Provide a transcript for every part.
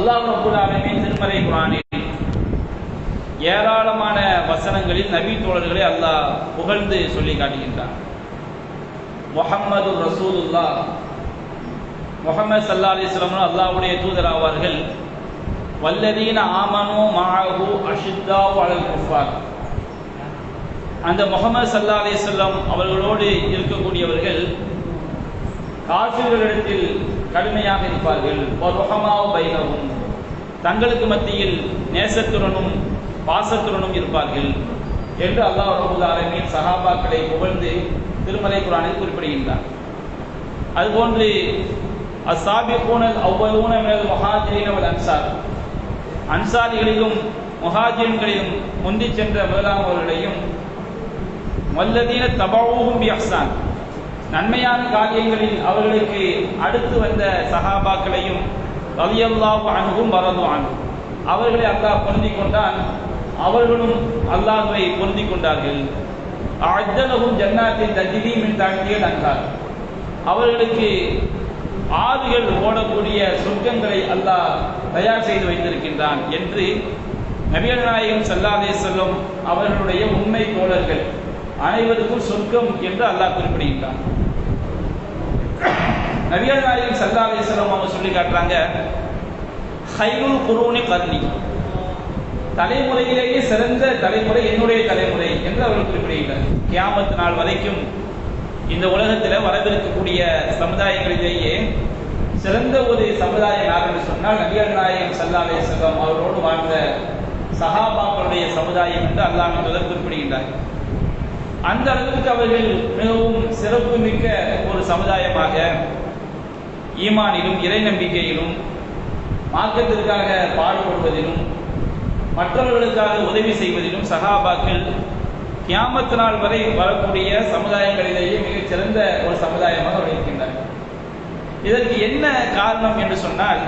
அல்லாஹ் ரபுல் திருமலை திருமறை குரானில் ஏராளமான வசனங்களில் நபி தோழர்களை அல்லாஹ் புகழ்ந்து சொல்லி காட்டுகின்றான். முஹம்மது ரசூலுல்லா முகமது சல்லா அலிஸ்லாம் அல்லாவுடைய தூதர் ஆவார்கள். வல்லதீன ஆமனோ மாஹு அஷித்தா அலல் குஃபார். அந்த முகமது சல்லா அலிஸ்லாம் அவர்களோடு இருக்கக்கூடியவர்கள் காசிர்களிடத்தில் கடுமையாக இருப்பார்கள். ஒரு பைனவும் தங்களுக்கு மத்தியில் நேசத்துடனும் பாசத்துடனும் இருப்பார்கள். என்று அல்லாஹ் ரபுல் ஆலமின் சஹாபாக்களை புகழ்ந்து திருமலை குரானில் குறிப்பிடுகின்றார். அதுபோன்று அசாபிகூனல் அவ்வளவுன மேல் மொஹாஜிரின் அவள் அன்சார். அன்சாரிகளிலும் முஹாஜின்களிலும் முந்தி சென்ற முதலாமவர்களையும் வல்லதீன தபாவும் அஹ்சான் நன்மையான காரியங்களில் அவர்களுக்கு அடுத்து வந்த சஹாபாக்களையும் ரலியல்லாஹு அன்ஹும் வரது அவர்களை அல்லாஹ் பொருந்தி கொண்டான். அவர்களும் அல்லாஹுவை பொருந்தி கொண்டார்கள். அஜ்ஜலஹும் ஜன்னாத்தின் தஜ்ரி மின் தாழ்த்தியல் அன்றார். அவர்களுக்கு ஆறுகள் ஓடக்கூடிய சொர்க்கங்களை அல்லாஹ் தயார் செய்து வைத்திருக்கின்றான் என்று நபிகள் நாயகம் சல்லாதே செல்லும் அவர்களுடைய உண்மை தோழர்கள் அனைவருக்கும் சொர்க்கம் என்று அல்லாஹ் குறிப்பிடுகின்றான். நபிகள் நாயகம் சல்லா அலிஸ்லாம் அவங்க சொல்லி காட்டுறாங்க ஹைருல் குரூனி கர்ணி தலைமுறையிலேயே சிறந்த தலைமுறை என்னுடைய தலைமுறை என்று அவர்கள் குறிப்பிடுகின்றனர். கியாமத்து நாள் வரைக்கும் இந்த உலகத்தில் வரவிருக்கக்கூடிய சமுதாயங்களிலேயே சிறந்த ஒரு சமுதாயம் யார் என்று சொன்னால் நபிகள் நாயகம் சல்லா அலிஸ்லாம் அவரோடு வாழ்ந்த சஹாபாக்களுடைய சமுதாயம் என்று அல்லாமல் தொடர் குறிப்பிடுகின்றார். அந்த அளவுக்கு அவர்கள் மிகவும் சிறப்பு மிக்க ஒரு சமுதாயமாக ஈமானிலும் இறை நம்பிக்கையிலும் மார்க்கத்திற்காக பாடுபடுவதிலும் மற்றவர்களுக்காக உதவி செய்வதிலும் சகாபாக்கள் கியாமத்து நாள் வரை வரக்கூடிய சமுதாயங்களிலேயே மிகச் சிறந்த ஒரு சமுதாயமாக அவர் இதற்கு என்ன காரணம் என்று சொன்னால்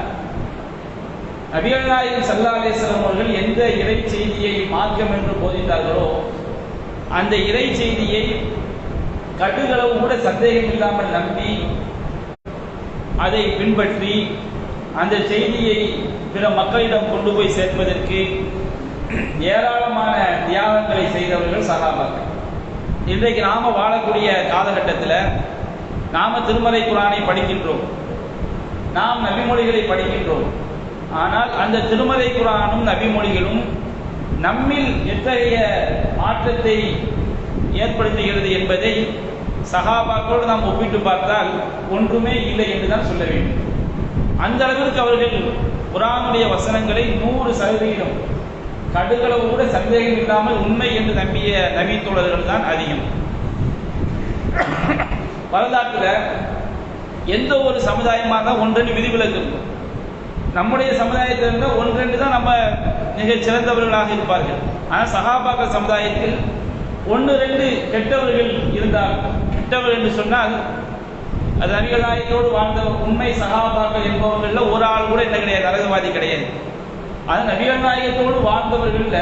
நபிகள் சல்லாலேஸ்வரம் அவர்கள் எந்த இறை செய்தியை மார்க்கம் என்று போதித்தார்களோ அந்த இறை செய்தியை கடுகளவு கூட சந்தேகம் இல்லாமல் நம்பி அதை பின்பற்றி அந்த செய்தியை பிற மக்களிடம் கொண்டு போய் சேர்ப்பதற்கு ஏராளமான தியாகங்களை செய்தவர்கள் சகாபாக்கள். இன்றைக்கு நாம வாழக்கூடிய காலகட்டத்தில் நாம திருமலை குரானை படிக்கின்றோம். நாம் நபிமொழிகளை படிக்கின்றோம். ஆனால் அந்த திருமலை குரானும் நபிமொழிகளும் நம்மில் எத்தகைய மாற்றத்தை ஏற்படுத்துகிறது என்பதை சகாபாக்களோடு நாம் ஒப்பிட்டு பார்த்தால் ஒன்றுமே இல்லை என்று தான் சொல்ல வேண்டும். அந்த அளவிற்கு அவர்கள் குரானுடைய வசனங்களை நூறு சதவீதம் கடுகளவு கூட சந்தேகம் இல்லாமல் உண்மை என்று நம்பிய நபி தோழர்கள் தான் அதிகம். வரலாற்றுல எந்த ஒரு சமுதாயமாக தான் ஒன்றென்று விதிவிலக்கு. இருக்கும் நம்முடைய சமுதாயத்தில் இருந்தால் ஒன்றெண்டு தான் நம்ம மிக சிறந்தவர்களாக இருப்பார்கள். ஆனால் சகாபாக்கள் சமுதாயத்தில் ஒன்று ரெண்டு கெட்டவர்கள் இருந்தால் கெட்டவர் என்று சொன்னால் அது நபிகள் நாயகத்தோடு வாழ்ந்த உண்மை சகாபாக்கள் என்பவர்கள்ல ஒரு ஆள் கூட என்ன கிடையாது அரகவாதி கிடையாது. அது நபிகள் நாயகத்தோடு வாழ்ந்தவர்கள்ல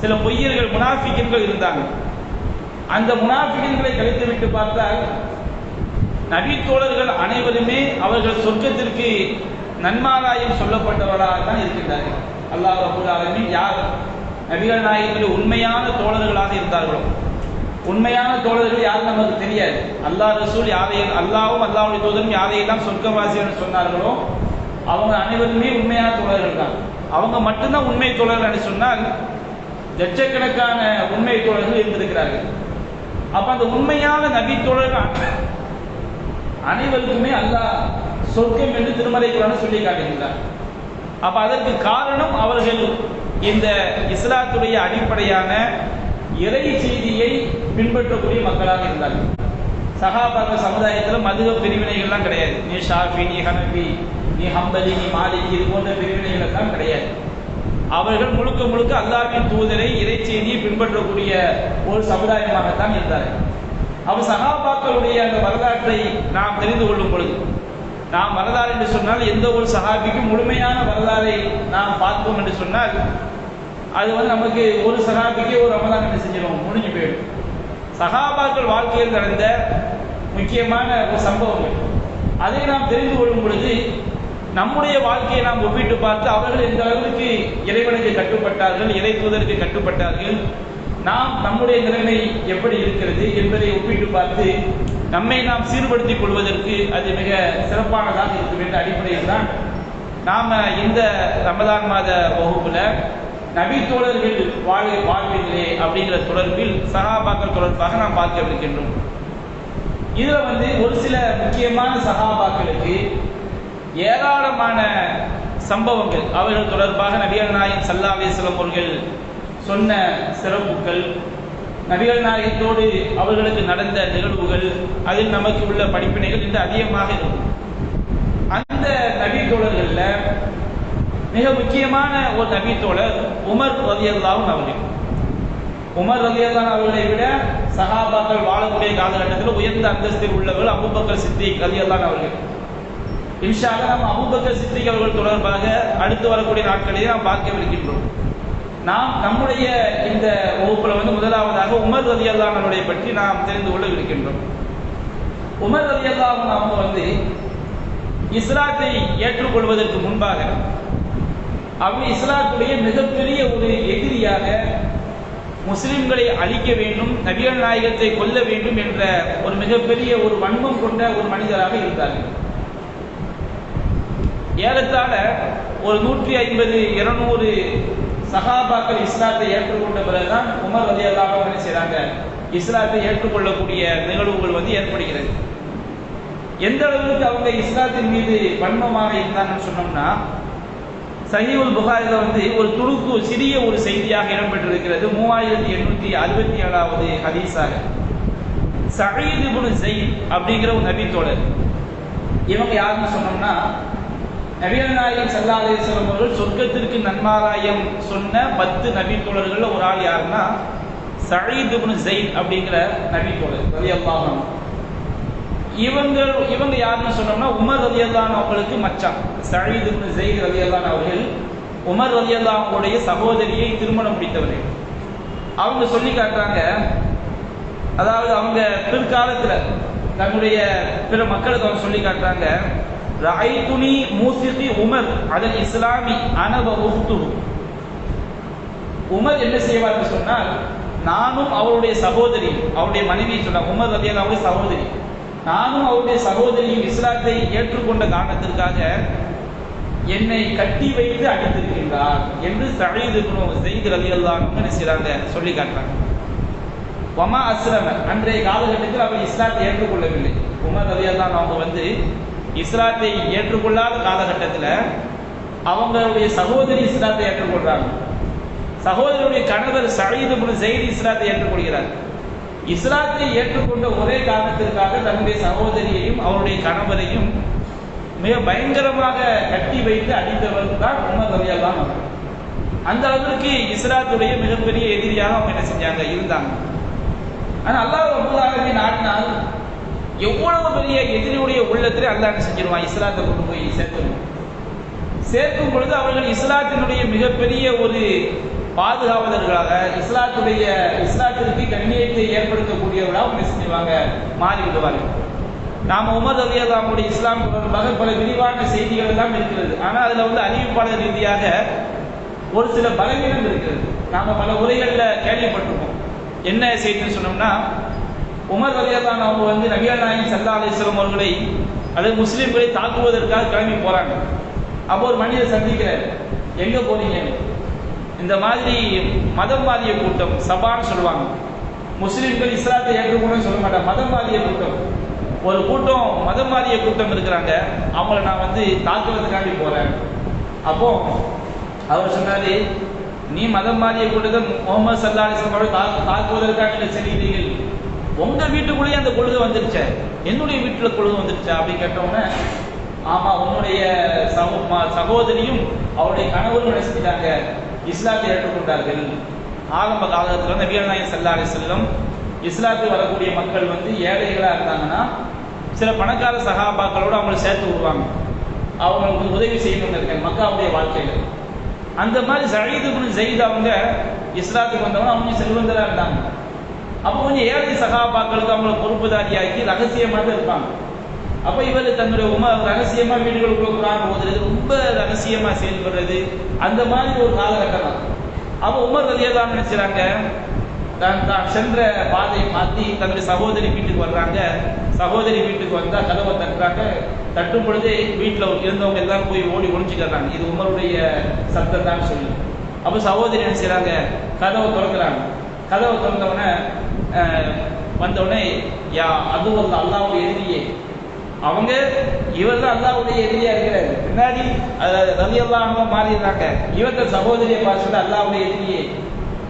சில பொய்யர்கள் முனாஃபிக்கர்கள் இருந்தாங்க. அந்த முனாஃபிக்கன்களை கழித்து விட்டு பார்த்தால் நபி தோழர்கள் அனைவருமே அவர்கள் சொர்க்கத்திற்கு நன்மாராயம் சொல்லப்பட்டவராக தான் இருக்கின்றார்கள். அல்லாஹ் அபுல் யார்? நபிகள் நாயகத்தில் உண்மையான தோழர்களாக இருந்தார்களோ. உண்மையான தோழர்கள் யாரும் நமக்கு தெரியாது. அல்லாஹ் ரசூல் யாரை அல்லாவும் அல்லாவுடைய தோழரும் யாரையெல்லாம் சொர்க்கவாசி சொன்னார்களோ அவங்க அனைவருமே உண்மையான தோழர்கள் தான். அவங்க மட்டும்தான் உண்மை தோழர்கள் என்று சொன்னால் லட்சக்கணக்கான உண்மை தோழர்கள் இருந்திருக்கிறார்கள். அப்ப அந்த உண்மையான நபி தோழர்கள் அனைவருக்குமே அல்லாஹ் சொர்க்கம் என்று திருமலை குரான் சொல்லி காட்டுகின்றார். அப்ப அதற்கு காரணம் அவர்கள் இந்த இஸ்லாத்துடைய அடிப்படையான இறை செய்தியை பின்பற்றக்கூடிய மக்களாக இருந்தார்கள் சகாபாக சமுதாயத்தில் மதுக பிரிவினைகள்லாம் கிடையாது. நீ ஷாஃபி நீ ஹனபி நீ ஹம்பலி நீ மாலிக் இது போன்ற பிரிவினைகள் எல்லாம் கிடையாது. அவர்கள் முழுக்க முழுக்க அல்லாவின் தூதரை இறை செய்தியை பின்பற்றக்கூடிய ஒரு சமுதாயமாகத்தான் இருந்தார்கள். அவர் சகாபாக்களுடைய அந்த வரலாற்றை நாம் தெரிந்து கொள்ளும் பொழுது நாம் வரலாறு என்று சொன்னால் எந்த ஒரு சகாபிக்கும் முழுமையான வரலாறை நாம் பார்ப்போம் என்று சொன்னால் அது வந்து நமக்கு ஒரு சகாபிக்கே ஒரு ரமதான் என்ன செஞ்சிடும் முடிஞ்சு போயிடும். சகாபாக்கள் வாழ்க்கையில் நடந்த முக்கியமான ஒரு சம்பவங்கள். அதை நாம் தெரிந்து கொள்ளும் பொழுது நம்முடைய வாழ்க்கையை நாம் ஒப்பிட்டு பார்த்து அவர்கள் எந்த அளவுக்கு இறைவனுக்கு கட்டுப்பட்டார்கள் இறை தூதருக்கு கட்டுப்பட்டார்கள் நாம் நம்முடைய நிலைமை எப்படி இருக்கிறது என்பதை ஒப்பிட்டு பார்த்து நம்மை நாம் சீர்படுத்திக் கொள்வதற்கு அது மிக சிறப்பானதாக இருக்கும் என்ற அடிப்படையில் தான் நாம இந்த ரமதான் மாத வகுப்புல நபி தோழர்கள் வாழ் வாழ்விலே அப்படிங்கிற தொடர்பில் சகாபாக்கள் தொடர்பாக நாம் பார்க்க இருக்கின்றோம். இதுல வந்து ஒரு சில முக்கியமான சகாபாக்களுக்கு ஏராளமான சம்பவங்கள். அவர்கள் தொடர்பாக நபிகள் நாயகம் சல்லாவே அவர்கள் சொன்ன சிறப்புகள் நபிகள் நாயகத்தோடு அவர்களுக்கு நடந்த நிகழ்வுகள் அதில் நமக்கு உள்ள படிப்பினைகள் இன்று அதிகமாக இருக்கும். அந்த நபி தோழர்களில் மிக முக்கியமான ஒரு நபி தோழர் உமர் ரதியல்லாவும் அவர்கள். உமர் ரதியல்லான் அவர்களை விட சகாபாக்கள் வாழக்கூடிய காலகட்டத்தில் உயர்ந்த அந்தஸ்தில் உள்ளவர்கள் அபுபக்கர் சித்திக் ரதியல்லான் அவர்கள். இன்ஷாக நாம் அபுபக்கர் சித்திக் அவர்கள் தொடர்பாக அடுத்து வரக்கூடிய நாட்களிலே நாம் பார்க்கவிருக்கின்றோம். நாம் நம்முடைய இந்த வகுப்புல வந்து முதலாவதாக உமர் ரதியல்லானவர்களை பற்றி நாம் தெரிந்து கொள்ள இருக்கின்றோம் உமர் ரதியல்லான் அவங்க வந்து இஸ்லாத்தை ஏற்றுக்கொள்வதற்கு முன்பாக அவங்க இஸ்லாத்துடைய மிகப்பெரிய ஒரு எதிரியாக முஸ்லிம்களை அழிக்க வேண்டும் நபிகள் நாயகத்தை கொல்ல வேண்டும் என்ற ஒரு மிகப்பெரிய ஒரு வன்மம் கொண்ட ஒரு மனிதராக இருந்தார்கள். ஏறத்தாழ ஒரு நூற்றி ஐம்பது இருநூறு சகாபாக்கள் இஸ்லாத்தை ஏற்றுக்கொண்ட பிறகுதான் உமர் ரதி என்ன செய்கிறாங்க இஸ்லாத்தை ஏற்றுக்கொள்ளக்கூடிய நிகழ்வுகள் வந்து ஏற்படுகிறது. எந்த அளவுக்கு அவங்க இஸ்லாத்தின் மீது வன்மமாக இருந்தாங்கன்னு சொன்னோம்னா சஹீவுல் புகாரில வந்து ஒரு துருக்கு சிறிய ஒரு செய்தியாக இடம்பெற்றிருக்கிறது. மூவாயிரத்தி எண்ணூத்தி அறுபத்தி ஏழாவது ஹதீஸாக. சயீத் இப்னு ஜெயித் அப்படிங்கிற ஒரு நபித்தோழர் இவங்க யாருன்னு சொன்னோம்னா நபிகள் நாயகம் சல்லா அவர்கள் சொர்க்கத்திற்கு நன்மாராயம் சொன்ன பத்து நபி ஒரு ஆள் யாருன்னா சயீத் இப்னு ஜெயித் அப்படிங்கிற நபித்தோழர் தோழர் இவங்க இவங்க யாருன்னு சொன்னோம்னா உமர் ரலியல்லான் அவங்களுக்கு மச்சான். சயீத் இப்னு ஜெயித் ரலியல்லான் அவர்கள் உமர் ரலியல்லான் அவங்களுடைய சகோதரியை திருமணம் முடித்தவர்கள் அவங்க சொல்லி காட்டுறாங்க அதாவது அவங்க பிற்காலத்துல தன்னுடைய பிற மக்களுக்கு அவங்க சொல்லி காட்டுறாங்க ரஐதுனி மூசிகி உமர் அதன் இஸ்லாமி அனவ உஹ்துஹு உமர் என்ன செய்வார் சொன்னால் நானும் அவருடைய சகோதரி அவருடைய மனைவி சொன்னார் உமர் ரலியல்லாஹு சகோதரி. நானும் அவருடைய சகோதரியும் இஸ்லாத்தை ஏற்றுக்கொண்ட காரணத்திற்காக என்னை கட்டி வைத்து அடித்திருக்கின்றார் என்று சயீது செய்தி ரவி அல்லாஹ் செய்கிறாங்க சொல்லி காட்டுறாங்க. ஒமா அஸ்ரம அன்றைய காலகட்டத்தில் அவர் இஸ்லாத்தை ஏற்றுக்கொள்ளவில்லை. உமர் அலி அல்லான் அவங்க வந்து இஸ்லாத்தை ஏற்றுக்கொள்ளாத காலகட்டத்தில் அவங்களுடைய சகோதரி இஸ்லாத்தை ஏற்றுக்கொள்றாங்க. சகோதரருடைய கணவர் சயீது செய்தி இஸ்லாத்தை ஏற்றுக்கொள்கிறார். இஸ்லாத்தை ஏற்றுக்கொண்ட ஒரே காரணத்திற்காக தன்னுடைய சகோதரியையும் அவருடைய கணவரையும் மிக பயங்கரமாக கட்டி வைத்து அடித்தவர் தான் உமர் ரவியல்லாம் அந்த அளவிற்கு இஸ்லாத்துடைய மிகப்பெரிய எதிரியாக அவங்க என்ன செஞ்சாங்க? இருந்தாங்க. ஆனா அல்லாஹ் ரப்பல் நாட்டினால் எவ்வளவு பெரிய எதிரியுடைய உள்ளத்தில் அல்லாஹ் என்ன செஞ்சிருவான்? இஸ்லாத்தை கொண்டு போய் சேர்த்துருவான். சேர்க்கும் பொழுது அவர்கள் இஸ்லாத்தினுடைய மிகப்பெரிய ஒரு பாதுகாவலர்களாக இஸ்லாத்துடைய இஸ்லாத்திற்கு கண்ணியத்தை ஏற்படுத்தக்கூடியவர்களாக என்ன செஞ்சுவாங்க மாறி விடுவாங்க நாம உமர் அலி அல்லாமுடைய இஸ்லாம் தொடர்பாக பல விரிவான செய்திகள் எல்லாம் இருக்கிறது. ஆனால் அதுல வந்து அறிவிப்பாளர் ரீதியாக ஒரு சில பலவீனம் இருக்கிறது. நாம பல உரைகள்ல கேள்விப்பட்டிருக்கோம் என்ன செய்தின்னு சொன்னோம்னா உமர் அலி அல்லான் அவங்க வந்து நவியா நாயகம் சல்லா அலிஸ்லாம் அவர்களை அல்லது முஸ்லீம்களை தாக்குவதற்காக கிளம்பி போறாங்க. அப்போ ஒரு மனிதர் சந்திக்கிறார் எங்க போறீங்க இந்த மாதிரி மதம் மாறிய கூட்டம் சபான்னு சொல்லுவாங்க. முஸ்லீம்கள் இஸ்லாத்தை ஏற்றுக்கணும்னு சொல்ல மாட்டாங்க. மதம் மாறிய கூட்டம். ஒரு கூட்டம் மதம் மாறிய கூட்டம் இருக்கிறாங்க. அவங்கள நான் வந்து தாக்குவதற்காண்டி போறேன். அப்போ அவர் சொன்னாரு நீ மதம் மாறிய கூட்டத்தை முகமது சல்லா அலிஸ்லாம் தாக்கு தாக்குவதற்காக செல்கிறீர்கள் உங்க வீட்டுக்குள்ளேயே அந்த கொள்கை வந்துருச்சே. என்னுடைய வீட்டுல கொள்கை வந்துருச்சா? அப்படின்னு கேட்டவுடனே ஆமா உன்னுடைய சகோ ம- சகோதரியும் அவருடைய கணவரும் நினைச்சிட்டாங்க இஸ்லாத்தை ஏற்றுக்கொண்டார்கள். ஆரம்ப காலகத்தில் நபிகள் நாயகம் சல்லா செல்லும் இஸ்லாத்துக்கு வரக்கூடிய மக்கள் வந்து ஏழைகளாக இருந்தாங்கன்னா சில பணக்கார சகாபாக்களோடு அவங்களை சேர்த்து விடுவாங்க. அவங்களுக்கு உதவி செய்யணும்னு இருக்காங்க மக்காவுடைய வாழ்க்கையில். அந்த மாதிரி சயீது ஜெயித் அவங்க இஸ்லாத்துக்கு வந்தவங்க அவங்க செல்வந்தராக இருந்தாங்க. அப்போ கொஞ்சம் ஏழை சகாபாக்களுக்கு அவங்கள பொறுப்புதாரியாக்கி ரகசியமாக இருப்பாங்க. அப்ப இவர் தன்னுடைய உமா ரகசியமா வீடுகளுக்குள்ள குரான் ஓதுறது ரொம்ப ரகசியமா செயல்படுறது அந்த மாதிரி ஒரு காலகட்டம். தான் அப்ப உமர் ரலியதான் நினைச்சாங்க தான் தான் சென்ற பாதையை மாத்தி தன்னுடைய சகோதரி வீட்டுக்கு வர்றாங்க. சகோதரி வீட்டுக்கு வந்தா கதவை தட்டுறாங்க. தட்டும் பொழுது வீட்டில் இருந்தவங்க எல்லாரும் போய் ஓடி ஒழிச்சுக்கிறாங்க இது உமருடைய சத்தம் தான் சொல்லி. அப்ப சகோதரி என்ன செய்றாங்க கதவை திறக்கிறாங்க. கதவை திறந்தவுடனே வந்தவுடனே யா அது ஒரு அல்லாவுடைய எதிரியே. அவங்க இவர் தான் அல்லாவுடைய எதிரியா இருக்கிறாரு. பின்னாடி ரவி அல்லா மாறிடுறாங்க. இவர்த சகோதரியை பார்த்து அல்லாவுடைய எதிரியே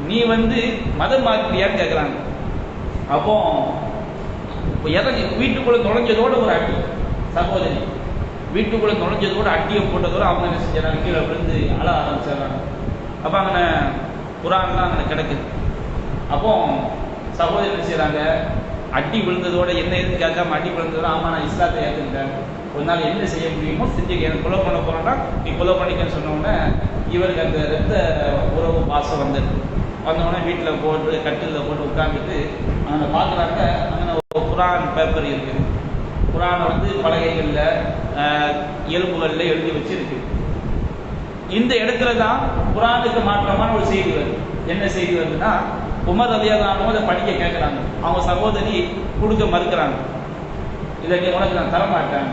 நீ வந்து மதம் மாற்றியான்னு கேட்குறாங்க அப்போ இப்போ இறங்கி வீட்டுக்குள்ள நுழைஞ்சதோட ஒரு அடி சகோதரி. வீட்டுக்குள்ள நுழைஞ்சதோட அட்டியை போட்டதோட அவங்க என்ன செஞ்சாங்க? கீழே விழுந்து அழ ஆரம்பிச்சிடுறாங்க. அப்போ அங்கே குரான்லாம் அங்கே கிடக்குது. அப்போ சகோதரி என்ன செய்கிறாங்க அடி விழுந்ததோட என்ன எதுன்னு கேட்காம அடி விழுந்ததோட ஆமா நான் இஸ்லாத்தை ஏற்றுக்கிட்டேன் ஒரு நாள் என்ன செய்ய முடியுமோ செஞ்சு எனக்கு கொலை பண்ண போறேன்னா நீ கொலை பண்ணிக்கன்னு சொன்ன உடனே இவருக்கு அந்த ரத்த உறவு பாசம் வந்துடுது. வந்த வீட்டில் போட்டு கட்டிலில் போட்டு உட்காந்துட்டு அங்கே பார்க்குறாங்க அங்கே ஒரு குரான் பேப்பர் இருக்குது குரானை வந்து பலகைகளில் எலும்புகளில் எழுதி வச்சிருக்கு. இந்த இடத்துல தான் குரானுக்கு மாற்றமான ஒரு செய்தி வருது. என்ன செய்தி வருதுன்னா உமர் ரலியல்லாஹு அதை படிக்க கேட்குறாங்க. அவங்க சகோதரி கொடுக்க மறுக்கிறாங்க. இதை நீ உனக்கு நான் தரமாட்டேன்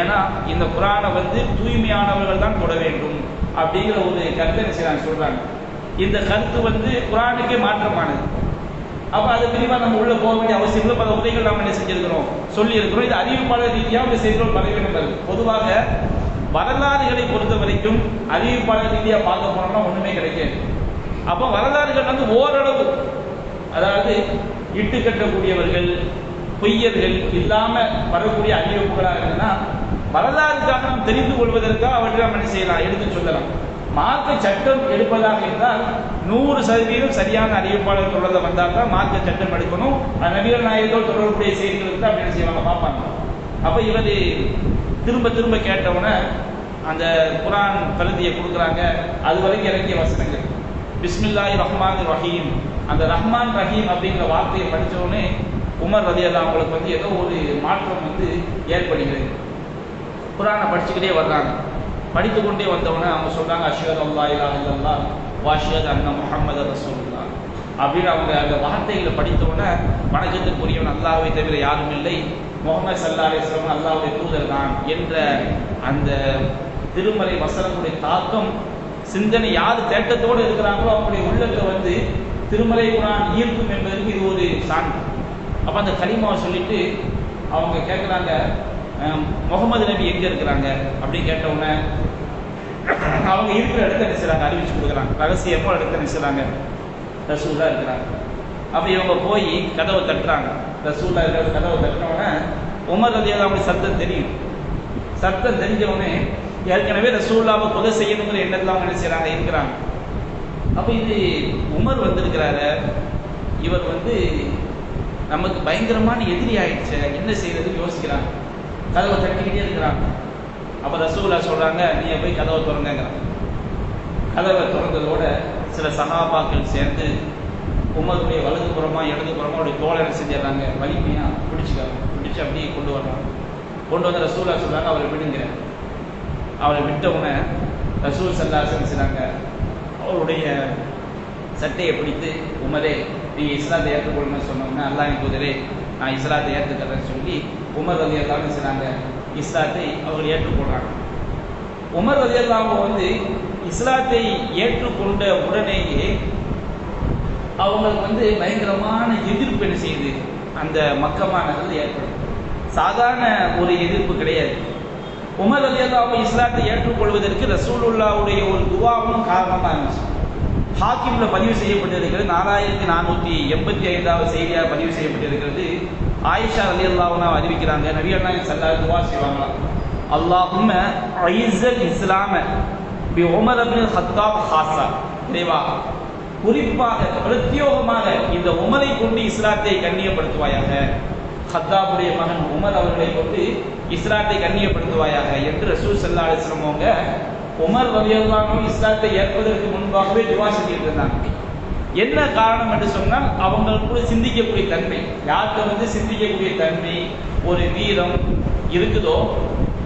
ஏன்னா இந்த குரானை வந்து தூய்மையானவர்கள் தான் தொட வேண்டும். அப்படிங்கிற ஒரு கருத்தை செய்யறாங்க சொல்றாங்க. இந்த கருத்து வந்து குரானுக்கே மாற்றமானது. அப்ப அது பிரிவா நம்ம உள்ள போக வேண்டிய அவசியம் இல்லை. பல உரைகள் நாம் என்ன செஞ்சிருக்கிறோம்? சொல்லி இருக்கிறோம் இது அறிவிப்பாளர் ரீதியாக இந்த செய்திகள் பலவீனம் பொதுவாக வரலாறுகளை பொறுத்த வரைக்கும் அறிவிப்பாளர் ரீதியாக பார்க்க போனோம்னா ஒண்ணுமே கிடைக்காது. அப்போ வரலாறுகள் வந்து ஓரளவு அதாவது இட்டு கட்டக்கூடியவர்கள் பொய்யர்கள் இல்லாம வரக்கூடிய அறிவிப்புகளாக இருக்குன்னா வரலாறுக்காக நாம் தெரிந்து கொள்வதற்காக அவற்றை நாம் என்ன செய்யலாம்? எடுத்து சொல்லலாம். மார்க்க சட்டம் எடுப்பதாக இருந்தால் நூறு சதவீதம் சரியான அறிவிப்பாளர் தொடர்ந்து வந்தால் தான் மார்க்க சட்டம் எடுக்கணும். அது நபிகள் நாயகத்தோடு தொடர்புடைய செய்திகளுக்கு தான் அப்படி என்ன செய்வாங்க? பார்ப்பாங்க. அப்ப இவர் திரும்ப திரும்ப கேட்டவுடனே அந்த குரான் கருதியை கொடுக்குறாங்க. அது வரைக்கும் இறங்கிய வசனங்கள். பிஸ்மில்லாய் ரஹ்மான் ரஹீம். அந்த ரஹ்மான் ரஹீம் அப்படிங்கிற வார்த்தையை படிச்ச உமர் ரதியல்லா அவங்களுக்கு வந்து ஏதோ ஒரு மாற்றம் வந்து ஏற்படுகிறது. குரானை படிச்சுக்கிட்டே வர்றாங்க. படித்து கொண்டே வந்தவொடனே அவங்க சொல்றாங்க அஷ்யத் அல்லா இலா இல்லல்லா வாஷியத் அண்ணா முகமது ரசூல்லா அப்படின்னு அவங்க அந்த வார்த்தைகளை படித்தவுடனே வணக்கத்துக்குரியவன் அல்லாவை தவிர யாரும் இல்லை. முகமது சல்லா அலிஸ்லாம் அல்லாவுடைய தூதர் தான் என்ற அந்த திருமலை வசனங்களுடைய தாக்கம் சிந்தனை யார் தேட்டத்தோடு இருக்கிறாங்களோ அவங்களுடைய உள்ளத்தை வந்து திருமலை குரான் ஈர்க்கும் என்பதற்கு இது ஒரு சான்று. அப்போ அந்த கலிமாவை சொல்லிட்டு அவங்க கேட்குறாங்க முகமது நபி எங்கே இருக்கிறாங்க? அப்படின்னு கேட்டவுடனே அவங்க இருக்கிற இடத்த நினைச்சாங்க அறிவிச்சு கொடுக்குறாங்க. ரகசியமாக இடத்த நினைச்சாங்க ரசூலாக இருக்கிறாங்க. அப்போ இவங்க போய் கதவை தட்டுறாங்க. ரசூலாக இருக்கிற கதவை தட்டினவுடனே உமர் ரதியாக அவங்க சத்தம் தெரியும். சத்தம் தெரிஞ்சவுடனே ஏற்கனவே ரசூல்லாவை கொலை செய்யணுங்கிற எண்ணத்தில் அவங்க நினைச்சாங்க இருக்கிறாங்க. அப்போ இது உமர் வந்திருக்கிறாரு. இவர் வந்து நமக்கு பயங்கரமான எதிரி ஆயிடுச்சு. என்ன செய்யறதுன்னு யோசிக்கிறான். கதவை தட்டிக்கிட்டே இருக்கிறான். அப்போ ரசூலா சொல்றாங்க நீங்க போய் கதவை திறங்கிறான் கதவை திறந்ததோட சில சகாபாக்கள் சேர்ந்து உமருடைய வலது புறமா இடது புறமா அவருடைய தோலை செஞ்சிடறாங்க வலிமையா பிடிச்சிக்கிறாங்க பிடிச்சு அப்படியே கொண்டு வர்றாங்க. கொண்டு வந்து ரசூலா சொல்றாங்க அவரை விடுங்க அவரை விட்டவுடனே ரசூல் சல்லாசன் செய்றாங்க அவருடைய சட்டையை பிடித்து உமரே நீ இஸ்லாத்தை ஏற்றுக்கொள்ளணும்னு சொன்னோம்னா அல்லாஹ் குதிரே நான் இஸ்லாத்தை ஏற்றுக்கிறேன்னு சொல்லி உமர் ரதி அல்லாமல் செய்கிறாங்க இஸ்லாத்தை அவர்கள் ஏற்றுக்கொள்கிறாங்க உமர் ரதி வந்து இஸ்லாத்தை ஏற்றுக்கொண்ட உடனேயே அவங்களுக்கு வந்து பயங்கரமான எதிர்ப்பு என்ன செய்யுது? அந்த மக்கமா ஏற்படும். சாதாரண ஒரு எதிர்ப்பு கிடையாது. உமர் அலி இஸ்லாத்தை ஏற்றுக்கொள்வதற்கு ரசூலுல்லாவுடைய ஒரு துவாவும் காரணமாக இருந்துச்சு. ஹாக்கிம்ல பதிவு செய்யப்பட்டிருக்கிறது நாலாயிரத்தி நானூற்றி எண்பத்தி ஐந்தாவது செய்தியாக பதிவு செய்யப்பட்டிருக்கிறது. ஆயிஷா அலி அல்லாவுனா அறிவிக்கிறாங்க நபி அண்ணா சல்லா துவா செய்வாங்களாம் அல்லாஹும் ஐசல் இஸ்லாம பி உமர் அபின் ஹத்தாப் ஹாசா தேவா குறிப்பாக பிரத்யோகமாக இந்த உமரை கொண்டு இஸ்லாத்தை கண்ணியப்படுத்துவாயாக. ஹத்தாபுடைய மகன் உமர் அவர்களை கொண்டு இஸ்லாத்தை கண்ணியப்படுத்துவாயாக என்று ரசூல் சல்லா அலிஸ்லாம் அவங்க உமர் ரலியல்லாஹு இஸ்லாத்தை ஏற்பதற்கு முன்பாகவே துவா செஞ்சுட்டு இருந்தாங்க. என்ன காரணம் என்று சொன்னால் அவங்களுக்குள்ள சிந்திக்கக்கூடிய தன்மை. யார்கிட்ட வந்து சிந்திக்கக்கூடிய தன்மை ஒரு வீரம் இருக்குதோ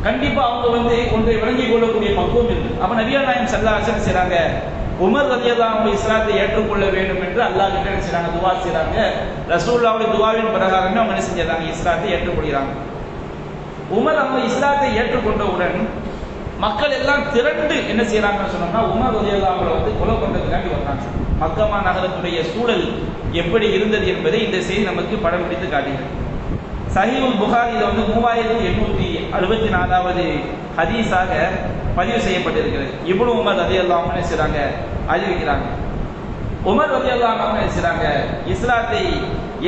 கண்டிப்பா அவங்க வந்து ஒன்றை விளங்கிக் கொள்ளக்கூடிய பக்குவம் இருக்கு. அப்ப நபியா நாயம் சல்லா அசன் செய்றாங்க உமர் ரதியதாவுடைய இஸ்லாத்தை ஏற்றுக்கொள்ள வேண்டும் என்று அல்லாஹ் கிட்ட என்ன செய்றாங்க துவா செய்றாங்க. ரசூல்லாவுடைய துவாவின் பிரகாரமே அவங்க என்ன செஞ்சாங்க இஸ்லாத்தை ஏற்றுக்கொள்கிறாங்க. உமர் அவங்க இஸ்லாத்தை ஏற்றுக்கொண்டவுடன் மக்கள் எல்லாம் திரண்டு என்ன செய்யறாங்கன்னு சொன்னோம்னா உமர் ரலியல்லாஹு வந்து கொலை பண்றதுக்காண்டி வர்றாங்க மக்கமா நகரத்துடைய சூழல் எப்படி இருந்தது என்பதை இந்த செய்தி நமக்கு படம் பிடித்து காட்டுகிறது சஹீவுல் புகாரியில் வந்து மூவாயிரத்தி எண்ணூத்தி அறுபத்தி நாலாவது ஹதீஸாக பதிவு செய்யப்பட்டிருக்கிறது. இவ்வளவு உமர் ரலியல்லாஹு என்ன செய்றாங்க அறிவிக்கிறாங்க. உமர் ரலியல்லாஹு அன்ஹு என்ன இஸ்லாத்தை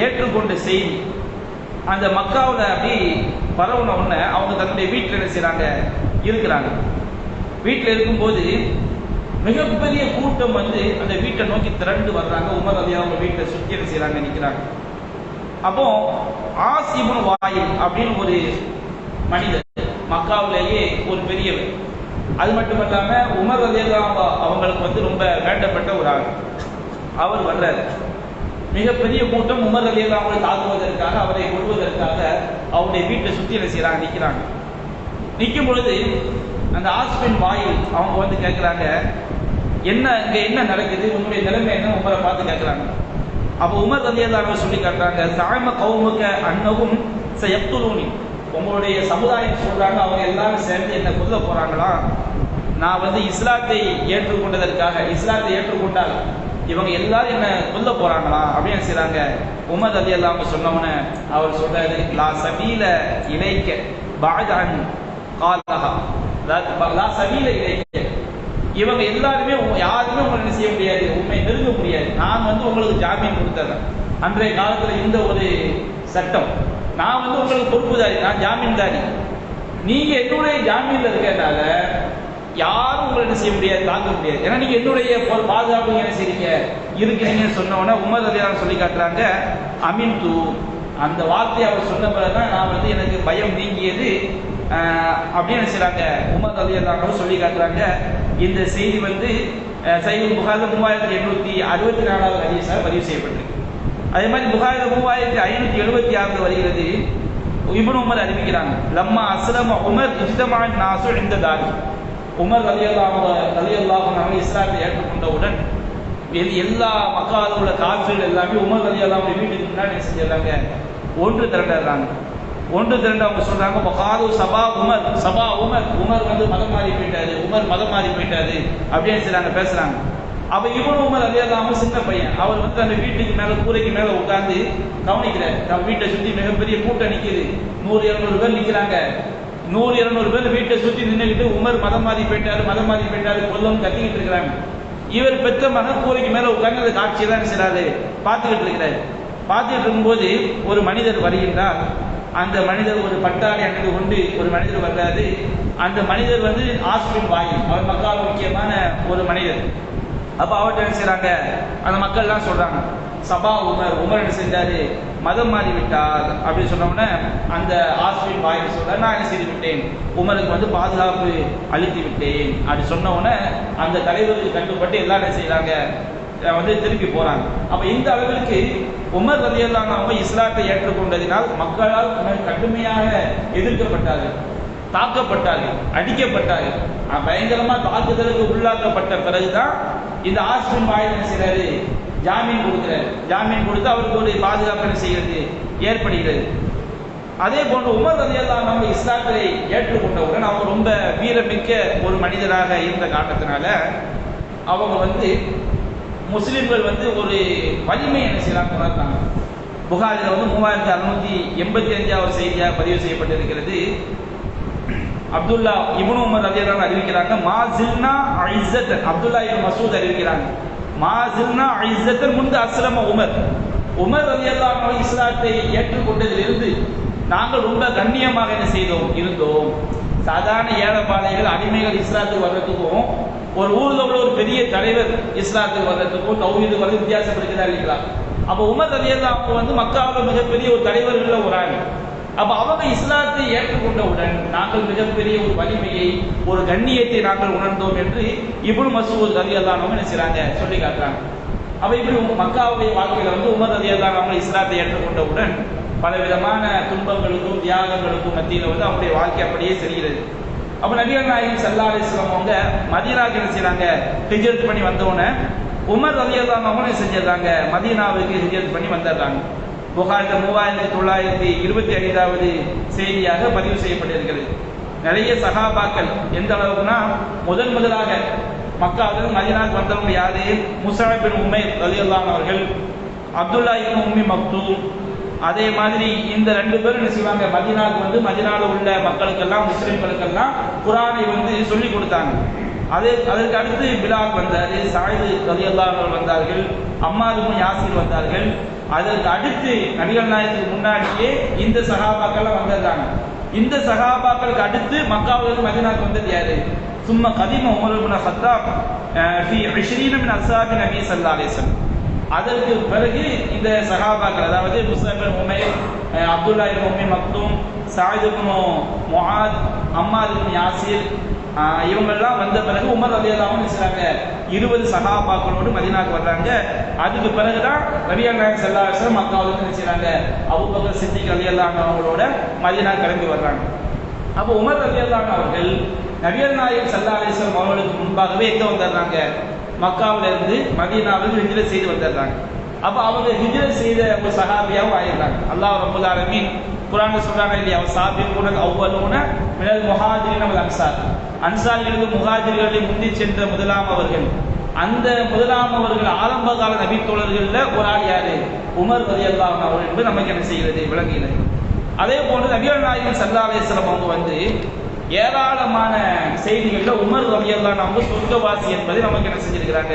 ஏற்றுக்கொண்டு செய்தி அந்த மக்காவில் அப்படி பரவுன உடனே அவங்க தன்னுடைய வீட்டில் என்ன செய்கிறாங்க இருக்கிறாங்க. வீட்டில் இருக்கும்போது மிகப்பெரிய கூட்டம் வந்து அந்த வீட்டை நோக்கி திரண்டு வர்றாங்க. உமர் அலியா அவங்க வீட்டை சுற்றி என்ன செய்கிறாங்க நிற்கிறாங்க அப்போ ஆசிபுன் வாயில் அப்படின்னு ஒரு மனிதர் மக்காவிலேயே ஒரு பெரியவர் அது மட்டும் இல்லாம உமர் அலியா அவங்களுக்கு வந்து ரொம்ப வேண்டப்பட்ட ஒரு ஆள். அவர் வர்றாரு. மிகப்பெரிய கூட்டம் உமர் அலி அவங்களை தாக்குவதற்காக அவரை கொள்வதற்காக அவருடைய வீட்டை சுத்தி என்ன செய்யறாங்க நிற்கிறாங்க நிற்கும் பொழுது அந்த ஆஸ்பின் வாயில் அவங்க வந்து கேட்குறாங்க என்ன இங்க என்ன நடக்குது? உங்களுடைய நிலைமை என்ன? உமரை பார்த்து கேட்குறாங்க. அப்போ உமர் ரலியல்லாஹு சொல்லி காட்டுறாங்க சாம கௌமுக அன்னவும் எப்துலூனி உங்களுடைய சமுதாயம் சொல்றாங்க அவங்க எல்லாரும் சேர்ந்து என்ன கொல்ல போறாங்களா? நான் வந்து இஸ்லாத்தை ஏற்றுக்கொண்டதற்காக இஸ்லாத்தை ஏற்றுக்கொண்டால் இவங்க எல்லாரும் என்ன கொல்ல போறாங்களா? அப்படின்னு செய்றாங்க. உமர் அலி அல்லாம சொன்னவன அவர் சொல்றாரு லா சபீல இணைக்க பாஜான் காலஹா. லா- லா சபீல இணைக்க இவங்க எல்லாருமே யாருமே உங்களை என்ன செய்ய முடியாது உண்மை நெருங்க முடியாது. நான் வந்து உங்களுக்கு ஜாமீன் கொடுத்தேன் அன்றைய காலத்துல இந்த ஒரு சட்டம் நான் வந்து உங்களுக்கு பொறுப்புதாரி நான் ஜாமீன்தாரி. நீங்க என்னுடைய ஜாமீன்ல இருக்கனால யாரும் உங்களை என்ன செய்ய முடியாது தாங்க முடியாது. ஏன்னா நீங்க என்னுடைய பாதுகாப்பு என்ன செய்றீங்க. இருக்கிறீங்கன்னு சொன்ன உடனே உமர் அலியார் சொல்லி காட்டுறாங்க அமீன் தூ. அந்த வார்த்தையை அவர் சொன்ன பிறகுதான் நான் வந்து எனக்கு பயம் நீங்கியது. அப்படின்னு என்ன செய்றாங்க உமர் அலியாரும் சொல்லி காட்டுறாங்க. இந்த செய்தி வந்து சைவ புகாரில் மூவாயிரத்தி எண்ணூத்தி அறுபத்தி நாலாவது ஹதீஸாக பதிவு செய்யப்பட்டிருக்கு. அதே மாதிரி புகாரில் மூவாயிரத்தி ஐநூத்தி எழுபத்தி ஆறு வருகிறது. இபன் உமர் அறிவிக்கிறாங்க. லம்மா அஸ்லம உமர் இஜ்தமான் நாசு இந்த தாரி உமர் ரலியல்லாஹு ரலியல்லாஹு அன்ஹு இஸ்லாத்தை ஏற்றுக்கொண்டவுடன் எல்- எல்லா மக்கால உள்ள காஃபிர்கள் எல்லாமே உமர் ரலியல்லாஹு வீட்டுக்கு முன்னாடி செஞ்சிடறாங்க? ஒன்று திரண்டுறாங்க. ஒன்று திரண்டு அவங்க சொல்றாங்க பகாது சபா உமர் சபா உமர் உமர் வந்து மதம் மாறி போயிட்டாரு உமர் மதம் மாறி போயிட்டாரு. அப்படின்னு செய்றாங்க பேசுறாங்க. அப்ப இவன் உமர் ரலியல்லாஹு சின்ன பையன். அவர் வந்து அந்த வீட்டுக்கு மேல கூரைக்கு மேல உட்கார்ந்து கவனிக்கிறார். நம்ம வீட்டை சுத்தி மிகப்பெரிய கூட்டம் நிக்குது. நூறு இருநூறு பேர் நிக்கிறாங்க. நூறு இருநூறு பேர் வீட்டை சுத்தி நின்றுக்கிட்டு உமர் மதம் மாறி போயிட்டாரு மதம் மாறி போயிட்டாரு கொல்லம் கத்திக்கிட்டு இருக்கிறாங்க. இவர் பெற்ற மகன் கூரைக்கு மேல உட்கார்ந்து அந்த காட்சியை தான் செய்யறாரு பார்த்துக்கிட்டு இருக்கிறாரு. பார்த்துக்கிட்டு இருக்கும்போது ஒரு மனிதர் வருகின்றார். அந்த மனிதர் ஒரு பட்டாளி அணிந்து கொண்டு ஒரு மனிதர் வர்றாரு. அந்த மனிதர் வந்து ஆஸ்பின் வாயில் அவர் மக்கால் முக்கியமான ஒரு மனிதர். அப்ப அவர்கிட்ட என்ன செய்கிறாங்க அந்த மக்கள் எல்லாம் சொல்றாங்க சபா உமர் உமர் என்ன செஞ்சாரு? மதம் மாறி விட்டார். அப்படின்னு சொன்ன அந்த ஆஸ்பின் வாயில் சொல்ற நான் என்ன செய்து விட்டேன்? உமருக்கு வந்து பாதுகாப்பு அளித்து விட்டேன். அப்படி சொன்ன உடனே அந்த தலைவர்கள் கட்டுப்பட்டு எல்லாம் என்ன செய்கிறாங்க வந்து திருப்பி போறாங்க. அப்ப இந்த அளவிற்கு உமர் ரலியல்லாஹு அவங்க இஸ்லாத்தை ஏற்றுக்கொண்டதினால் மக்களால் கடுமையாக எதிர்க்கப்பட்டார்கள் தாக்கப்பட்டார்கள் அடிக்கப்பட்டார்கள். பயங்கரமா தாக்குதலுக்கு உள்ளாக்கப்பட்ட பிறகுதான் இந்த ஆஸ்பின் வாயில் என்ன ஜாமீன் கொடுக்கிறார். ஜாமீன் கொடுத்து அவருக்கு ஒரு பாதுகாப்பு என்ன செய்கிறது ஏற்படுகிறது. அதே போன்று உமர் ரலியல்லாஹு நம்ம இஸ்லாத்தை ஏற்றுக்கொண்டவுடன் அவங்க ரொம்ப வீரமிக்க ஒரு மனிதராக இருந்த காரணத்தினால அவங்க வந்து முஸ்லிம்கள் வந்து ஒரு வலிமை என்ன செய்யலாம் உணர்ந்தாங்க புகாரில் வந்து மூவாயிரத்தி அறுநூத்தி எண்பத்தி அஞ்சாவது செய்தியாக பதிவு செய்யப்பட்டிருக்கிறது. அப்துல்லா இபுன் உமர் ரலியல்லாஹு அறிவிக்கிறாங்க மா ஜில்னா அப்துல்லா இப்னு மசூத் அறிவிக்கிறாங்க மா ஜில்னா ஐஸத்தன் அஸ்லம உமர். உமர் ரலியல்லாஹு அன்ஹு இஸ்லாத்தை ஏற்றுக்கொண்டதிலிருந்து நாங்கள் ரொம்ப கண்ணியமாக என்ன செய்தோம்? இருந்தோம். சாதாரண ஏழைப்பாளையர்கள் அடிமைகள் இஸ்லாத்துக்கு வர்றதுக்கும் ஒரு ஊரில் உள்ள ஒரு பெரிய தலைவர் இஸ்லாத்துக்கு வர்றதுக்கும் தௌஹீது வந்து வித்தியாசம் இருக்கிறார் இல்லைங்களா? அப்போ உமர் ரலியல்லாஹு அன்ஹு வந்து மக்காவில் மிகப்பெரிய ஒரு தலைவர்களில் ஒரு ஆள். அப்ப அவங்க இஸ்லாத்தை ஏற்றுக்கொண்டவுடன் நாங்கள் மிகப்பெரிய ஒரு வலிமையை ஒரு கண்ணியத்தை நாங்கள் உணர்ந்தோம் என்று இவ்வளவு மசூத் ரலி அல்லாஹ் என்ன செய்றாங்க சொல்லி காட்டுறாங்க. அப்ப இப்படி மக்காவுடைய வாழ்க்கையில வந்து உமர் அலி அல்லாஹ் இஸ்லாத்தை ஏற்றுக்கொண்டவுடன் பலவிதமான துன்பங்களுக்கும் தியாகங்களுக்கும் மத்தியில் வந்து அவங்களுடைய வாழ்க்கை அப்படியே செல்கிறது. அப்போ நபிகள் நாயகம் சல்லா அலிஸ்லாம் அவங்க மதீனாவுக்கு என்ன செய்யறாங்க ஹிஜரத் பண்ணி வந்தோடனே உமர் அலி அவங்க செஞ்சிடறாங்க? மதீனாவுக்கு ஹிஜ்ரத் பண்ணி வந்துடுறாங்க. புகாரில் மூவாயிரத்தி தொள்ளாயிரத்தி இருபத்தி ஐந்தாவது செய்தியாக பதிவு செய்யப்பட்டிருக்கிறது. நிறைய சகாபாக்கள் எந்த அளவுக்குனா முதன் முதலாக மக்காவிலிருந்து மதினாக்கு வந்தவங்க யாரு? முசாபின் உண்மை உமைர் அவர்கள் அப்துல்லா இப்னு உம்மி மக்தூம். அதே மாதிரி இந்த ரெண்டு பேரும் என்ன செய்வாங்க? மதினாவுக்கு வந்து மதினால உள்ள மக்களுக்கெல்லாம் முஸ்லிம்களுக்கெல்லாம் குரானை வந்து சொல்லி கொடுத்தாங்க. அதே அதற்கு அடுத்து பிலாக் வந்தாரு சாயிது ரலியல்லாஹு வந்தார்கள் அம்மாருக்கும் இப்னு யாசிர் வந்தார்கள். அதற்கு அடுத்து நபிகள் நாயகத்துக்கு முன்னாடியே இந்த சகாபாக்கள்லாம் வந்துடுறாங்க இந்த சகாபாக்களுக்கு அடுத்து மக்காவிலிருந்து மதினாக்கு வந்தது யாரு? சும்மா கதிம உமர் இப்னு ஹத்தாப் அஹ், ஃபி 20 மின் அஸ்ஹாபி நபி ஸல்லல்லாஹு அலைஹி வஸல்லம். அதற்கு பிறகு இந்த சகாபாக்கள் அதாவது முஸ்லிம் Umair Abdullah ibn Umm Maktoum Saad ibn Muadh Ammar ibn Yasir இவங்கெல்லாம் வந்த பிறகு உமர் ரலியல்லாஹு அன்ஹு இருபது சகாபாக்களோடு மதினாக்கு வர்றாங்க. அதுக்கு பிறகுதான் நபியா நாயக் செல்லா அலைஹி மக்காவுக்கு மக்காவுல இருந்து என்ன செய்றாங்க? அபூபக்கர் சித்திக் ரலியல்லாஹு அவங்களோட மதீனா கிளம்பி வர்றாங்க. அப்போ உமர் ரலியல்லாஹு அவர்கள் நபியல் நாயக் ஸல்லல்லாஹு அலைஹி அவர்களுக்கு முன்பாகவே எங்க வந்துடுறாங்க? மக்காவில இருந்து மதீனாவிலிருந்து ஹிஜ்ரத் செய்து வந்துடுறாங்க. அப்போ அவங்க ஹிஜ்ரத் செய்த ஒரு சகாபியாகவும் ஆயிடுறாங்க. அல்லாஹ் ரப்பல் ஆலமீன் குர்ஆன்ல சொல்றாங்க இல்லையா? சாபிகூன அவ்வளவுன மினல் முஹாஜிரின் நமது அன்சார். அன்சாரிகளுக்கு முஹாஜிர்களை முந்தி சென்ற முதலாம் அவர்கள். அந்த முதலாம் அவர்கள் ஆரம்ப கால நபி தோழர்கள்ல ஒரு ஆள் யாரு? உமர் ரலியல்லாஹு அவர் என்பது நமக்கு என்ன செய்கிறது? விளங்குகிறது. அதே போன்று நவீன நாயகன் சல்லா அவங்க வந்து ஏராளமான செய்திகளில் உமர் ரலியல்லாஹு அவங்க சொர்க்கவாசி என்பதை நமக்கு என்ன செஞ்சிருக்கிறாங்க?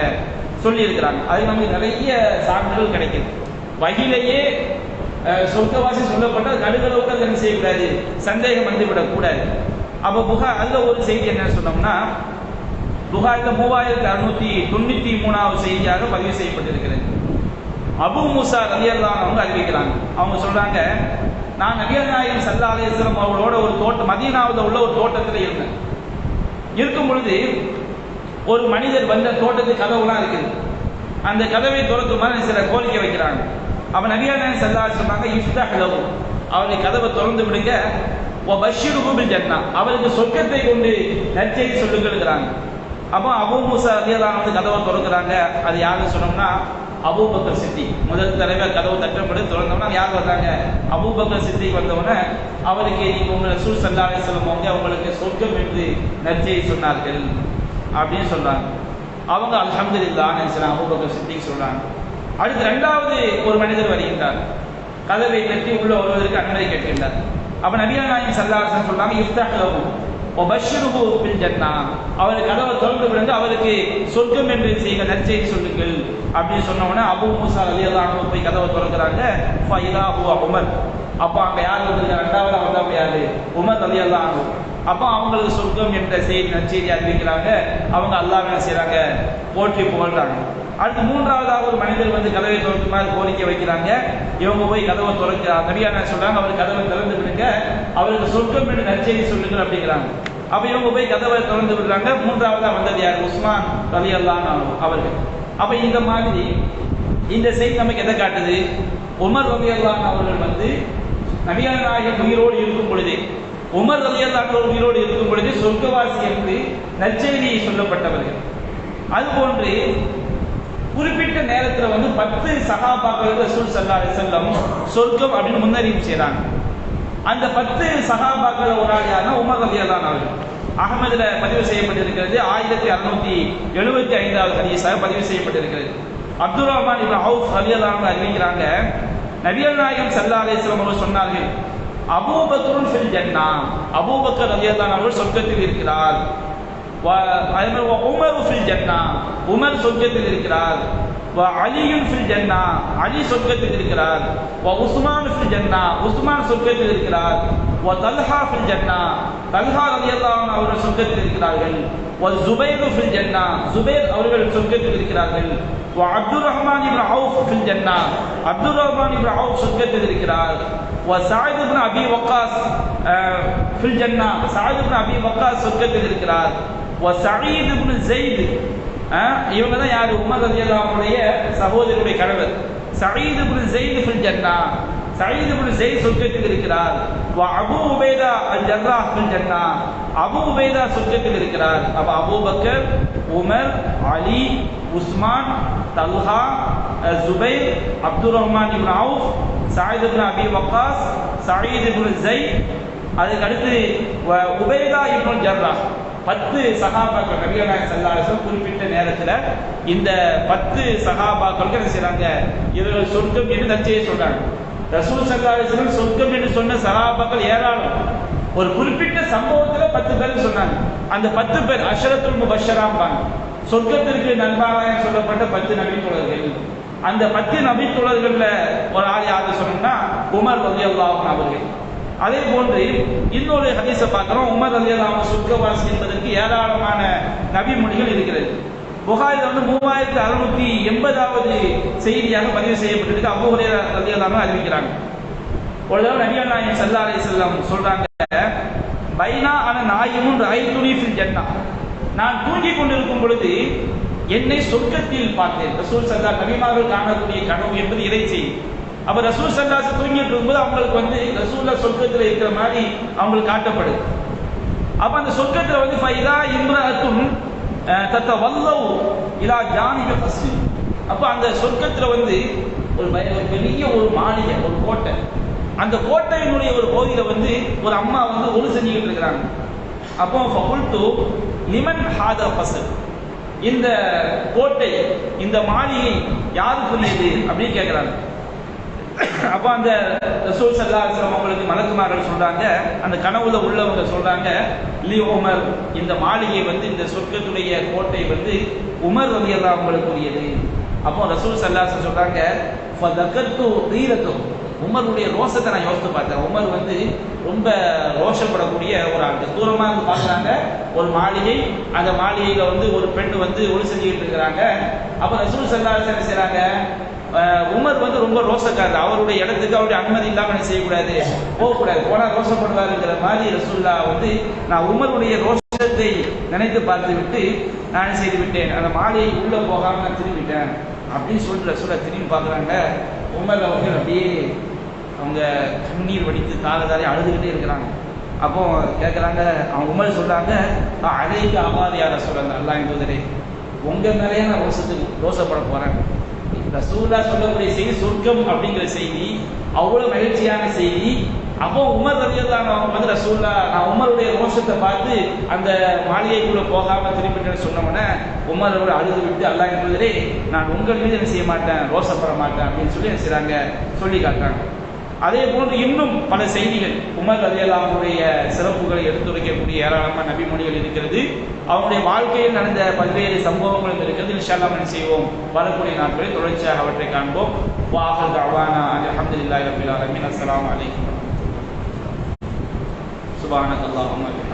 சொல்லியிருக்கிறாங்க. அது நமக்கு நிறைய சான்றுகள் கிடைக்குது. வகையிலேயே சொர்க்கவாசி சொல்லப்பட்டால் நடுகளவுக்கு அது என்ன செய்யக்கூடாது? சந்தேகம் வந்துவிடக் கூடாது அப்போ புகா அதில் ஒரு செய்தி என்னன்னு சொன்னோம்னா புகாரில் மூவாயிரத்தி அறுநூத்தி தொண்ணூத்தி மூணாவது செய்தியாக பதிவு செய்யப்பட்டிருக்கிறது. அபு மூசா ரலியல்லான் அவங்க அறிவிக்கிறாங்க. அவங்க சொல்றாங்க நான் நபியல் நாயகம் சல்லா அலிஸ்லாம் அவங்களோட ஒரு தோட்டம் மதியனாவில் உள்ள ஒரு தோட்டத்தில் இருந்தேன். இருக்கும் பொழுது ஒரு மனிதர் வந்த தோட்டத்து கதவுலாம் இருக்குது. அந்த கதவை திறக்குமாறு சில கோரிக்கை வைக்கிறாங்க. அவன் நபியா செல்லா சொன்னாங்க இஃப்தஹ் லஹு. அவருடைய கதவை திறந்து விடுங்க. ஓ பஷீருஹு ஜன்னா அவருக்கு சொர்க்கத்தை கொண்டு நற்செய்தி சொல்லுங்கிறாங்க அப்போ அபு மூசா ரலியல்லாஹு வந்து கதவை திறக்கிறாங்க. அது யாருன்னு சொன்னோம்னா அபூபக்கர் சித்தி முதல் தலைவர் கதவு தட்டப்பட்டு திறந்தோம்னா யார் வந்தாங்க? அபூபக்கர் சித்தி வந்தவுடனே அவருக்கு நீங்க உங்களை ரசூல் சல்லா அலிஸ்லாம் அவங்க அவங்களுக்கு சொர்க்கம் என்று நற்செய்தி சொன்னார்கள் அப்படின்னு சொல்கிறாங்க அவங்க அல்ஹம்துலில்லாஹ் நினைச்சாங்க அபூபக்கர் சித்திக்கு சொல்றாங்க. அடுத்து ரெண்டாவது ஒரு மனிதர் வருகின்றார். கதவை தட்டி உள்ள வருவதற்கு அனுமதி கேட்கின்றார். அப்ப நபியா நாயகம் சல்லாசன் சொல்றாங்க இஃப்தஹ் லஹு பில் ஜன்னா. அவருக்கு கதவை திறந்து விழுந்து அவருக்கு சொர்க்கம் என்று செய்யுங்க நற்செய்தி சொல்லுங்கள் அப்படின்னு சொன்ன அபு அபூ மூசா ரலியல்லாஹு போய் கதவை திறக்கிறாங்க. ஃபைதா உமர். அப்போ அங்க யார் வந்திருக்காங்க ரெண்டாவது தான் யாரு? உமர் ரலியல்லாஹு அன்ஹு. அப்போ அவங்களுக்கு சொர்க்கம் என்ற செய்தி நற்செய்தி அறிவிக்கிறாங்க. அவங்க அல்லாஹ் என்ன செய்றாங்க? போற்றி புகழ்றாங்க. அடுத்து மூன்றாவதாக ஒரு மனிதர் வந்து கதவை திறக்குமாறு கோரிக்கை வைக்கிறாங்க. இவங்க போய் கதவை திறக்க நபியான சொல்றாங்க? அவர் கதவை திறந்து விடுங்க. அவருக்கு சொர்க்கம் என்று நற்செய்தி சொல்லுங்கள் அப்படிங்கிறாங்க. அப்ப இவங்க போய் கதவை திறந்து விடுறாங்க. மூன்றாவதா வந்தது யார்? உஸ்மான் ரலி அவர்கள். அப்ப இந்த மாதிரி இந்த செய்தி நமக்கு எதை காட்டுது? உமர் ரலி அவர்கள் வந்து நபியான நாயகம் உயிரோடு இருக்கும் பொழுது உமர் ரலி உயிரோடு இருக்கும் பொழுது சொர்க்கவாசி என்று நற்செய்தியை சொல்லப்பட்டவர்கள். அதுபோன்று குறிப்பிட்ட நேரத்துல வந்து பத்து சகாபாக்களுக்கு ரசூல் சல்லா செல்லம் சொர்க்கம் அப்படின்னு முன்னறிவு செய்கிறாங்க அந்த பத்து சகாபாக்கள் ஒரு ஆள் யாருன்னா உமர் ரலி அவர்கள். அகமதுல பதிவு செய்யப்பட்டிருக்கிறது ஆயிரத்தி அறுநூத்தி எழுபத்தி ஐந்தாவது ஹதீஸாக பதிவு செய்யப்பட்டிருக்கிறது. அப்துல் ரஹ்மான் இப்னு அவுஃப் ரலி அறிவிக்கிறாங்க நபியல் நாயகம் சல்லா அலிஸ்லாம் அவர்கள் சொன்னார்கள் அபூபக்கரும் ஃபில் ஜன்னா. அபூபக்கர் ரலியல்லாஹு அவர்கள் சொர்க்கத்தில் இருக்கிறார். அதே மாதிரி ஃபில் ஜன்னா. உமர் சொர்க்கத்தில் இருக்கிறார். வ ஃபில் ஜன்னா. அலி சொர்க்கத்தில் இருக்கிறார். வ உஸ்மான் ஃபில் ஜன்னா. உஸ்மான் சொர்க்கத்தில் இருக்கிறார். தல்ஹா ஃபில் ஜன்னா. தல்ஹா ரலியல்லாஹு அன்ஹு அவர்கள் சொர்க்கத்தில் இருக்கிறார்கள். வ ஜுபைர் ஃபில் ஜன்னா. ஜுபைர் அவர்கள் சொர்க்கத்தில் இருக்கிறார்கள். வ அப்துர் ரஹ்மான் இப்னு அவுஃப் ஃபில் ஜன்னா. அப்துல் ரஹ்மான் இப்னு அவுஃப் சொர்க்கத்தில் இருக்கிறார். வ சாயித் இப்னு அபி வக்காஸ் ஃபில் ஜன்னா. சாயித் இப்னு அபி வக்காஸ் சொர்க்கத்தில் இருக்கிறார். சயீத் இப்னு ஸைத் இவங்க தான் யாரு? உமர் ரலியல்லாஹுடைய சகோதரருடைய கணவர். சயீத் இப்னு ஸைத் ஃபில் ஜன்னா. சயீத் இப்னு ஸெய்த் சொர்க்கத்தில் இருக்கிறார். வ அபு உபைதா அல் ஜர்ரா ஃபில் ஜன்னா. அபு உபைதா சொர்க்கத்தில் இருக்கிறார். அப்ப Abu Bakr Umar Ali Usman Talha Zubair Abdul Rahman ibn Awf Saad ibn Abi Waqqas Saeed ibn Zaid அதுக்கு அடுத்து வ- இப்னு ஜர்ரா பத்து சகாபாக்கள் நபிகள் நாயகம் குறிப்பிட்ட நேரத்துல இந்த பத்து சகாபாக்களுக்கு என்ன செய்யறாங்க இவர்கள் சொர்க்கம் என்று நச்சையை சொல்றாங்க. ரசூல் ஸல்லல்லாஹு சொர்க்கம் என்று சொன்ன சகாபாக்கள் ஏராளம். ஒரு குறிப்பிட்ட சம்பவத்துல பத்து பேர் சொன்னாங்க. அந்த பத்து பேர் அஷரத்துல் முபஷராம்பாங்க சொர்க்கத்திற்கு நண்பாராயம் சொல்லப்பட்ட பத்து நபித்தோழர்கள். அந்த பத்து நபித்தோழர்கள்ல ஒரு ஆள் யாரு சொன்னோம்னா உமர் ரலியல்லாஹு அவர்கள். அதே போன்று இன்னொரு ஹதீஸை பார்க்கிறோம். உமர் ரலியல்லாஹு சொர்க்கவாசி என்பதற்கு ஏராளமான நபிமொழிகள் இருக்கிறது. புகாரில் வந்து மூவாயிரத்தி அறுநூத்தி எண்பதாவது செய்தியாக பதிவு செய்யப்பட்டிருக்கு. அபு உரையா அலி அல்லாம அறிவிக்கிறாங்க. ஒரு தடவை நபிகள் நாயகம் ஸல்லல்லாஹு அலைஹி வஸல்லம் சொல்றாங்க பைனா அன நாயிமுன் ரைதுனி ஃபில் ஜன்னா. நான் தூங்கிக் கொண்டிருக்கும் பொழுது என்னை சொர்க்கத்தில் பார்த்தேன். ரசூல் சல்லா நபிமார்கள் காணக்கூடிய கனவு என்பது இறை செய்தி. அப்ப ரசூல் சல்லாஸ் தூங்கிட்டு இருக்கும்போது அவங்களுக்கு வந்து ரசூல்லா சொர்க்கத்தில் இருக்கிற மாதிரி அவங்களுக்கு காட்டப்படுது. அப்ப அந்த சொர்க்கத்துல வந்து ஃபைதா இம்ரஅத்தும் தத்த வல்லவ் இலா ஜானிக ஃபஸ்ட் அப்ப அந்த சொர்க்கத்துல வந்து ஒரு பெரிய ஒரு மாளிகை ஒரு கோட்டை. அந்த கோட்டையினுடைய ஒரு பகுதியில வந்து ஒரு அம்மா வந்து ஒளி செஞ்சுக்கிட்டு இருக்கிறாங்க. அப்போ ஃபகுல்து லிமன் ஹாதா ஃபஸ்ட் இந்த கோட்டை இந்த மாளிகை யாருக்குரியது அப்படின்னு கேட்கிறாங்க அப்ப அந்த ரசூல் சல்லா அலுவலம் அவங்களுக்கு மலக்குமார்கள் சொல்றாங்க அந்த கனவுல உள்ளவங்க சொல்றாங்க லி உமர் இந்த மாளிகை வந்து இந்த சொர்க்கத்துடைய கோட்டை வந்து உமர் ரலியல்லாஹு அவங்களுக்கு உரியது அப்போ ரசூல் ஸல்லல்லாஹு சொல்றாங்க தீரத்தும். உமருடைய ரோஷத்தை நான் யோசித்து பார்த்தேன். உமர் வந்து ரொம்ப ரோஷப்படக்கூடிய ஒரு ஆள். தூரமா இருந்து பார்க்குறாங்க ஒரு மாளிகை. அந்த மாளிகையில வந்து ஒரு பெண் வந்து ஒளி செஞ்சுக்கிட்டு இருக்கிறாங்க. அப்ப ரசூல் சல்லா என்ன செய்றாங்க உமர் வந்து ரொம்ப ரோசக்காரர். அவருடைய இடத்துக்கு அவருடைய அனுமதி இல்லாமல் என்ன செய்யக்கூடாது. போகக்கூடாது. போனால் ரோசப்படுவாருங்கிற மாதிரி ரசூல்லா வந்து நான் உமருடைய ரோஷத்தை நினைத்து பார்த்து விட்டு நான் செய்து விட்டேன்? அந்த மாலையை உள்ளே போகாமல் நான் திரும்பிட்டேன். அப்படின்னு சொல்லிட்டு ரசூலா திரும்பி பார்க்குறாங்க. உமர் அவங்க அப்படியே அவங்க கண்ணீர் வடித்து தார தாரி அழுதுகிட்டே இருக்கிறாங்க. அப்போ கேட்குறாங்க அவங்க உமர் சொல்கிறாங்க அழைக்கு அபாதியார சொல்கிறாங்க அல்லா தூதரே உங்கள் மேலேயே நான் ரோசத்துக்கு ரோசப்பட போகிறேன் ரசூல்லா சொல்லக்கூடிய செய்தி சொர்க்கம் அப்படிங்கிற செய்தி அவ்வளவு மகிழ்ச்சியான செய்தி. அப்போ உமர் ரலியல்லாஹு அவங்க வந்து ரசூல்லா நான் உமருடைய ரோஷத்தை பார்த்து அந்த மாளிகைக்குள்ள போகாம திரும்பிட்டேன்னு சொன்னவொடனே உமர் அழுது விட்டு அல்லா என்பதிலே நான் உங்கள் மீது என்ன செய்ய மாட்டேன்? ரோசப்பட மாட்டேன். அப்படின்னு சொல்லி என்ன செய்றாங்க? சொல்லி காட்டுறாங்க. அதே போன்று இன்னும் பல செய்திகள். உமர் ரலியல்லாஹுடைய சிறப்புகளை எடுத்துரைக்கக்கூடிய ஏராளமான நபிமொழிகள் இருக்கிறது. அவருடைய வாழ்க்கையில் நடந்த பல்வேறு சம்பவங்களும் இருக்கிறது. இன்ஷால்லாம் என்ன செய்வோம்? வரக்கூடிய நாட்களில் தொடர்ச்சியாக அவற்றை காண்போம். வாஹல் அவானா அல்ஹம்துலில்லாஹி ரபில் ஆலமீன். அஸ்ஸலாமு அலைக்கும். சுப்ஹானக்கல்லாஹும்ம வபிஹம்திக